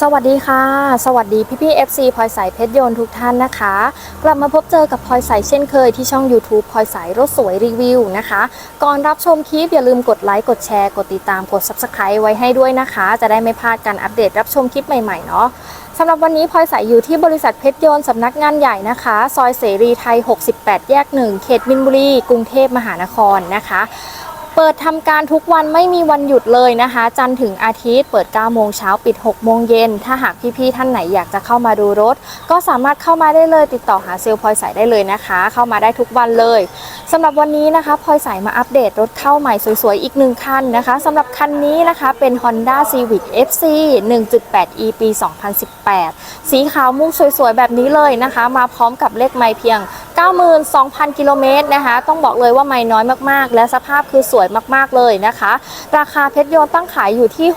สวัสดีค่ะ สวัสดีพี่พี่ๆ FC พลอยใสเพชรยนต์ทุกท่านนะคะ กลับมาพบเจอกับพลอยใสเช่นเคยที่ช่อง YouTube พลอยใสรถสวยรีวิวนะคะ ก่อนรับชมคลิปอย่าลืมกดไลค์กดแชร์กดติดตามกด Subscribe ไว้ให้ด้วยนะคะ จะได้ไม่พลาดการอัปเดตรับชมคลิปใหม่ๆเนาะสำหรับวันนี้พลอยใสอยู่ที่บริษัทเพชรยนต์สำนักงานใหญ่นะคะ ซอยเสรีไทย 68 แยก 1 เขตมินบุรี กรุงเทพมหานครนะคะ เปิดทำการทุกวันไม่มีวันหยุดเลยนะคะ จันถึงอาทิตย์เปิด 9 โมงเช้าปิด 6 โมงเย็น ถ้าหากพี่ๆท่านไหนอยากจะเข้ามาดูรถ ก็สามารถเข้ามาได้เลยติดต่อหาเซลล์พลอยใสได้เลยนะคะ เข้ามาได้ทุกวันเลยสำหรับวันนี้นะคะพลอยใสมาอัปเดตรถเข้าใหม่สวยๆ อีกหนึ่งคันนะคะสำหรับคันนี้นะคะเป็น Honda Civic FC 1.8e ปี 2018 สีขาวมุ้งสวยๆ แบบนี้เลยนะคะ มาพร้อมกับเลขไมล์เพียง 92,000 กิโลเมตรนะคะ ต้องบอกเลยว่าไม่น้อยมากๆ และสภาพคือสวยมากๆเลยนะคะ ราคาเพชรยนต์ตั้งขายอยู่ที่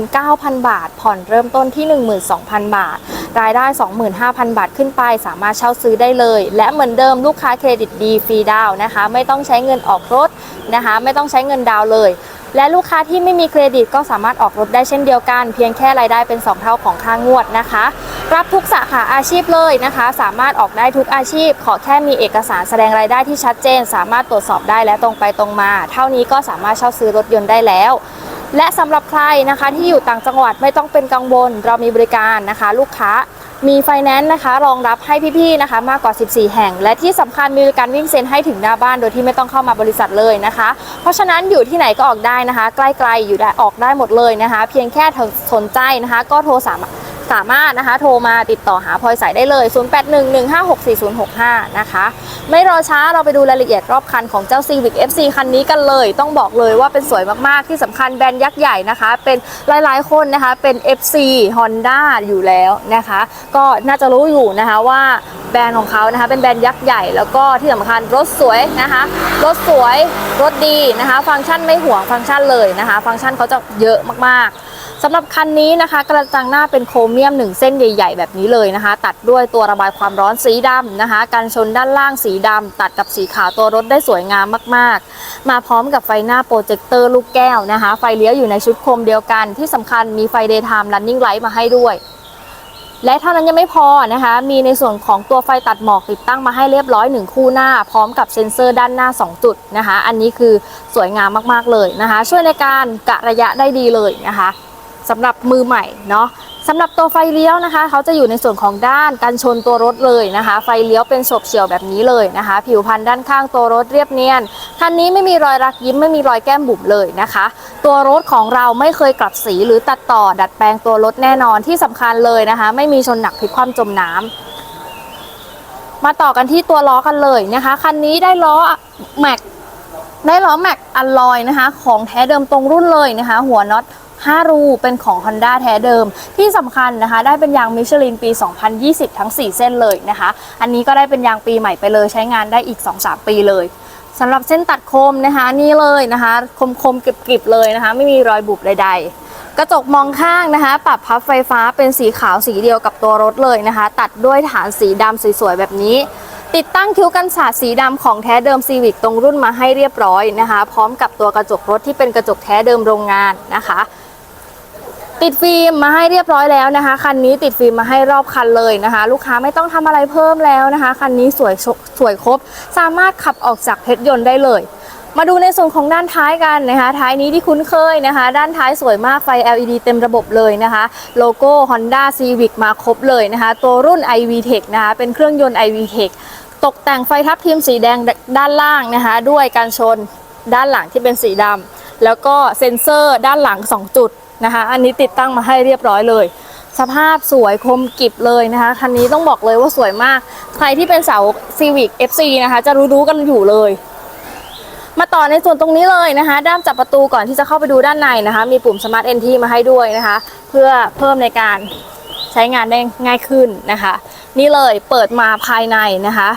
629,000 บาท ผ่อนเริ่มต้นที่ 12,000 บาท รายได้ 25,000 บาทขึ้นไป สามารถเช่าซื้อได้เลย และเหมือนเดิมลูกค้าเครดิตดีฟรีดาวนะคะ ไม่ต้องใช้เงินออกรถนะคะ ไม่ต้องใช้เงินดาวเลย และลูกค้าที่ไม่มีเครดิตก็สามารถออกรถได้เช่นเดียวกัน เพียงแค่รายได้เป็น 2 เท่าของค่างวดนะคะ รับทุกสาขาอาชีพเลยนะคะ สามารถออกได้ทุกอาชีพ ขอแค่มีเอกสารแสดงรายได้ที่ชัดเจน สามารถตรวจสอบได้และตรงไปตรงมา เท่านี้ก็สามารถเช่าซื้อรถยนต์ได้แล้วและสำหรับใครนะคะที่อยู่ต่างจังหวัดไม่ต้องเป็นกังวล เรามีบริการนะคะ ลูกค้ามีไฟแนนซ์นะคะ รองรับให้พี่ๆนะคะมากกว่า 14 แห่ง และที่สำคัญมีบริการวิ่งเซ็นให้ถึงหน้าบ้านโดยที่ไม่ต้องเข้ามาบริษัทเลยนะคะ เพราะฉะนั้นอยู่ที่ไหนก็ออกได้นะคะ ใกล้ๆอยู่ได้ออกได้หมดเลยนะคะ เพียงแค่สนใจนะคะ ก็โทรสามารถ สามารถนะคะโทรมาติดต่อหาพลอยใสได้เลย 0811564065 นะคะ ไม่รอช้าเราไปดูรายละเอียดรอบคันของเจ้า Civic FC คันนี้กันเลย ต้องบอกเลยว่าเป็นสวยมากๆที่สำคัญแบรนด์ยักษ์ใหญ่นะคะ เป็นหลายๆคนนะคะเป็น FC Honda อยู่แล้วนะคะ ก็น่าจะรู้อยู่นะคะว่าแบรนด์ของเขานะคะ เป็นแบรนด์ยักษ์ใหญ่แล้วก็ที่สำคัญรถสวยนะคะ รถสวย รถดีนะคะ ฟังก์ชันไม่ห่วงฟังก์ชันเลยนะคะ ฟังก์ชันเขาจะเยอะมากๆ สำหรับคันนี้นะคะ กระจังหน้าเป็นโครเมียม 1 เส้นใหญ่ ๆ แบบนี้เลยนะคะ ตัดด้วยตัวระบายความร้อนสีดำนะคะกันชนด้านล่างสีดำตัดกับสีขาวตัวรถได้สวยงามมากๆ มาพร้อมกับไฟหน้าโปรเจคเตอร์ลูกแก้วนะคะ ไฟเลี้ยวอยู่ในชุดโคมเดียวกัน ที่สำคัญมีไฟ daytime running light มาให้ด้วยและเท่านั้นยังไม่พอนะคะ มีในส่วนของตัวไฟตัดหมอกติดตั้งมาให้เรียบร้อยหนึ่งคู่หน้า พร้อมกับเซ็นเซอร์ด้านหน้า 2 จุดนะคะ อันนี้คือสวยงามมากๆเลยนะคะ ช่วยในการกะระยะได้ดีเลยนะคะ สำหรับมือใหม่เนาะสำหรับตัวไฟเลี้ยวนะคะ เขาจะอยู่ในส่วนของด้านกันชนตัวรถเลยนะคะ ไฟเลี้ยวเป็นฉบเฉี่ยวแบบนี้เลยนะคะ ผิวพรรณด้านข้างตัวรถเรียบเนียน คันนี้ไม่มีรอยรักยิ้มไม่มีรอยแก้มบุ๋มเลยนะคะ ตัวรถของเราไม่เคยกลับสีหรือตัดต่อ ดัดแปลงตัวรถแน่นอนที่สำคัญเลยนะคะ ไม่มีชนหนักพลิกคว่ำจมน้ำมาต่อกันที่ตัวล้อกันเลยนะคะ คันนี้ได้ล้อแม็กได้ล้อแม็กอัลลอยนะคะ ของแท้เดิมตรงรุ่นเลยนะคะ หัวน็อต 5 รูเป็นของ Honda แท้เดิม ที่สำคัญนะคะ ได้เป็นยางมิชลินปี 2020 ทั้ง 4 เส้นเลยนะคะ อันนี้ก็ได้เป็นยางปีใหม่ไปเลยใช้งานได้อีก 2-3 ปีเลยสำหรับเส้นตัดคมนะคะนี่เลยนะคะ คมคมๆกริบๆเลยนะคะ ไม่มีรอยบุบใด ๆ กระจกมองข้างนะคะ ปรับพับไฟฟ้าเป็นสีขาวสีเดียวกับตัวรถเลยนะคะ ตัดด้วยฐานสีดำสวยๆแบบนี้ ติดตั้งคิ้วกันสาดสีดำของแท้เดิม Civic ตรงรุ่นมาให้เรียบร้อยนะคะ พร้อมกับตัวกระจกรถที่เป็นกระจกแท้เดิมโรงงานนะคะ ติดฟิล์มมาให้เรียบร้อยแล้วนะคะ คันนี้ติดฟิล์มมาให้รอบคันเลยนะคะ ลูกค้าไม่ต้องทำอะไรเพิ่มแล้วนะคะ คันนี้สวยสวยครบ สามารถขับออกจากเพชรยนต์ได้เลย มาดูในส่วนของด้านท้ายกันนะคะ ท้ายนี้ที่คุ้นเคยนะคะ ด้านท้ายสวยมากไฟ LED เต็มระบบเลยนะคะ โลโก้ Honda Civic มาครบเลยนะคะ ตัวรุ่น iV Tech นะคะเป็นเครื่องยนต์ iV Tech ตกแต่งไฟทับทิมสีแดงด้านล่างนะคะ ด้วยการชนด้านหลังที่เป็นสีดำแล้วก็เซ็นเซอร์ด้านหลัง 2 จุด นะคะ อันนี้ติดตั้งมาให้เรียบร้อยเลย สภาพสวยคมกิบเลยนะคะคันนี้ต้องบอกเลยว่าสวยมาก ใครที่เป็นสาว Civic FC นะคะ จะรู้ๆกันอยู่เลย มาต่อในส่วนตรงนี้เลยนะคะ ด้ามจับประตูก่อนที่จะเข้าไปดูด้านในนะคะ มีปุ่ม Smart NT มาให้ด้วยนะคะ เพื่อเพิ่มในการใช้งานได้ง่ายขึ้นนะคะ นี่เลยเปิดมาภายในนะคะ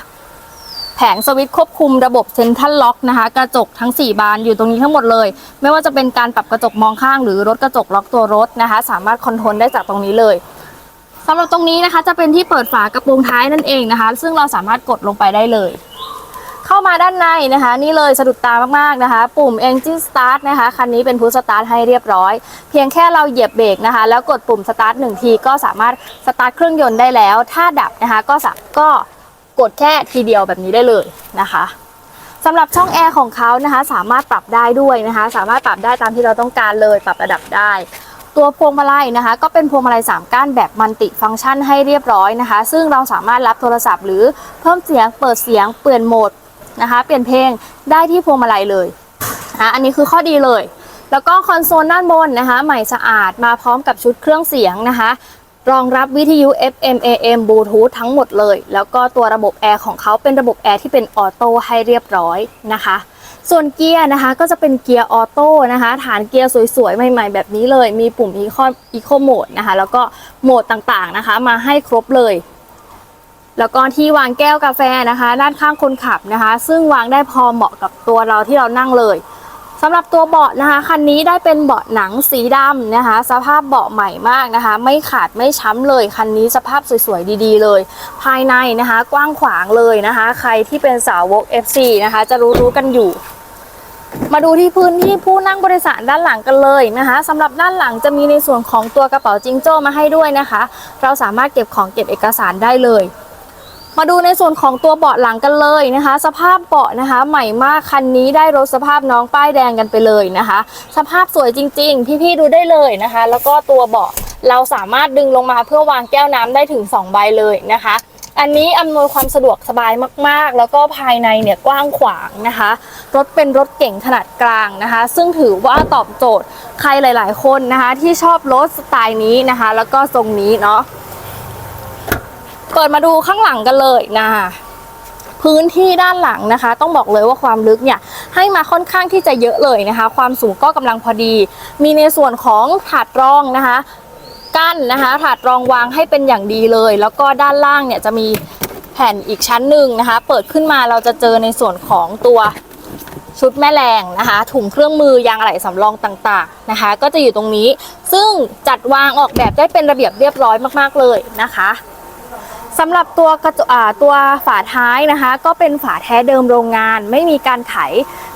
ผงสวิตช์ควบคุมระบบเซ็นทรัลล็อกนะคะ กระจกทั้ง 4 บานอยู่ตรงนี้ทั้งหมดเลย ไม่ว่าจะเป็นการปรับกระจกมองข้างหรือรถกระจกล็อกตัวรถนะคะ สามารถคอนโทรลได้จากตรงนี้เลยสำหรับตรงนี้นะคะ จะเป็นที่เปิดฝากระโปรงท้ายนั่นเองนะคะ ซึ่งเราสามารถกดลงไปได้เลย เข้ามาด้านในนะคะ นี่เลยสะดุดตามากๆนะคะ ปุ่ม Engine Start นะคะคันนี้เป็นพุชสตาร์ทให้เรียบร้อย เพียงแค่เราเหยียบเบรกนะคะ แล้วกดปุ่มสตาร์ทหนึ่งทีก็สามารถสตาร์ทเครื่องยนต์ได้แล้ว ถ้าดับนะคะก็สาก็ กดแค่ทีเดียวแบบนี้ได้เลยนะคะสำหรับช่องแอร์ของเขานะคะ สามารถปรับได้ด้วยนะคะ สามารถปรับได้ตามที่เราต้องการเลยปรับระดับได้ ตัวพวงมาลัยนะคะ ก็เป็นพวงมาลัย3ก้านแบบมัลติฟังก์ชันให้เรียบร้อยนะคะ ซึ่งเราสามารถรับโทรศัพท์ หรือเพิ่มเสียงเปิดเสียงเปลี่ยนโหมดนะคะ เปลี่ยนเพลงได้ที่พวงมาลัยเลยนะอันนี้คือข้อดีเลย แล้วก็คอนโซลด้านบนนะคะ ใหม่สะอาดมาพร้อมกับชุดเครื่องเสียงนะคะ รองรับวิทยุ FM AM Bluetooth ทั้งหมดเลย แล้วก็ตัวระบบแอร์ของเขาเป็นระบบแอร์ที่เป็นออโต้ให้เรียบร้อยนะคะ ส่วนเกียร์นะคะก็จะเป็นเกียร์ออโต้นะคะ ฐานเกียร์สวยๆ ใหม่ๆ แบบนี้เลย มีปุ่ม Eco Eco Mode นะคะ แล้วก็โหมดต่างๆนะคะ มาให้ครบเลย แล้วก็ที่วางแก้วกาแฟนะคะ ด้านข้างคนขับนะคะ ซึ่งวางได้พอเหมาะกับตัวเราที่เรานั่งเลย สำหรับตัวเบาะนะคะคันนี้ได้เป็นเบาะหนังสีดำนะคะ สภาพเบาะใหม่มากนะคะ ไม่ขาดไม่ช้ำเลยคันนี้สภาพสวยๆดีๆเลย ภายในนะคะ กว้างขวางเลยนะคะ ใครที่เป็นสาวก FC นะคะ จะรู้ๆกันอยู่ มาดูที่พื้นที่ผู้นั่งบริษัทด้านหลังกันเลยนะคะสำหรับด้านหลังจะมีในส่วนของตัวกระเป๋าจิงโจ้มาให้ด้วยนะคะ เราสามารถเก็บของเก็บเอกสารได้เลย มาดูในส่วนของตัวเบาะหลังกันเลยนะคะ สภาพเบาะนะคะ ใหม่มากคันนี้ได้รถสภาพน้องป้ายแดงกันไปเลยนะคะ สภาพสวยจริง ๆ พี่ๆดูได้เลยนะคะ แล้วก็ตัวเบาะเราสามารถดึงลงมาเพื่อวางแก้วน้ำได้ถึง 2 ใบเลยนะคะ อันนี้อำนวยความสะดวกสบายมากๆ แล้วก็ภายในเนี่ยกว้างขวางนะคะ รถเป็นรถเก่งขนาดกลางนะคะ ซึ่งถือว่าตอบโจทย์ใครหลาย ๆ คนนะคะ ที่ชอบรถสไตล์นี้นะคะ แล้วก็ทรงนี้เนาะ เปิดมาดูข้างหลังกันเลยนะคะพื้นที่ด้านหลังนะคะ ต้องบอกเลยว่าความลึกเนี่ยให้มาค่อนข้างที่จะเยอะเลยนะคะ ความสูงก็กำลังพอดี มีในส่วนของถาดรองนะคะ กั้นนะคะถาดรองวางให้เป็นอย่างดีเลย แล้วก็ด้านล่างเนี่ยจะมีแผ่นอีกชั้นหนึ่งนะคะ เปิดขึ้นมาเราจะเจอในส่วนของตัวชุดแม่แรงนะคะ ถุงเครื่องมือยางอะไหล่สำรองต่างๆนะคะ ก็จะอยู่ตรงนี้ซึ่งจัดวางออกแบบได้เป็นระเบียบเรียบร้อยมากๆเลยนะคะ สำหรับตัวกระจอ่าตัวฝาท้ายนะคะ ก็เป็นฝาแท้เดิมโรงงาน ไม่มีการไข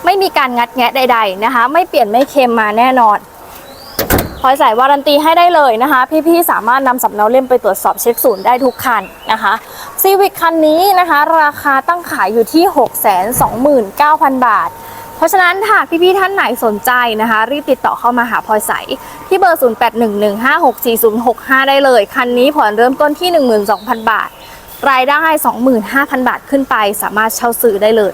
ไม่มีการงัดแงะใด ๆนะคะ ไม่เปลี่ยนไม่เค็มมาแน่นอนพลอยใส่วารันตีให้ได้เลยนะคะ พี่ๆสามารถนำสำเนาเล่มไปตรวจสอบเช็คศูนย์ได้ทุกคันนะคะซีวิ c คันนี้นะคะ ราคาตั้งขายอยู่ที่ 629,000 บาท เพราะฉะนั้นถ้าพี่ๆท่านไหนสนใจนะคะ รีบติดต่อเข้ามาหาพลอยใส ที่เบอร์ 0811564065 ได้เลย คันนี้ผ่อนเริ่มต้นที่ 12,000 บาท รายได้ 25,000 บาทขึ้นไป สามารถเช่าซื้อได้เลย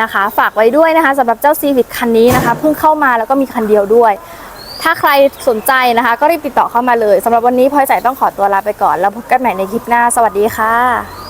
นะคะ ฝากไว้ด้วยนะคะสำหรับเจ้าซีวิ c คันนี้นะคะ เพิ่งเข้ามาแล้วก็มีคันเดียวด้วย ถ้าใครสนใจนะคะ ก็รีบติดต่อเข้ามาเลยสำหรับวันนี้พลอยใสต้องขอตัวลาไปก่อน แล้วพบกันใหม่ในคลิปหน้า สวัสดีค่ะ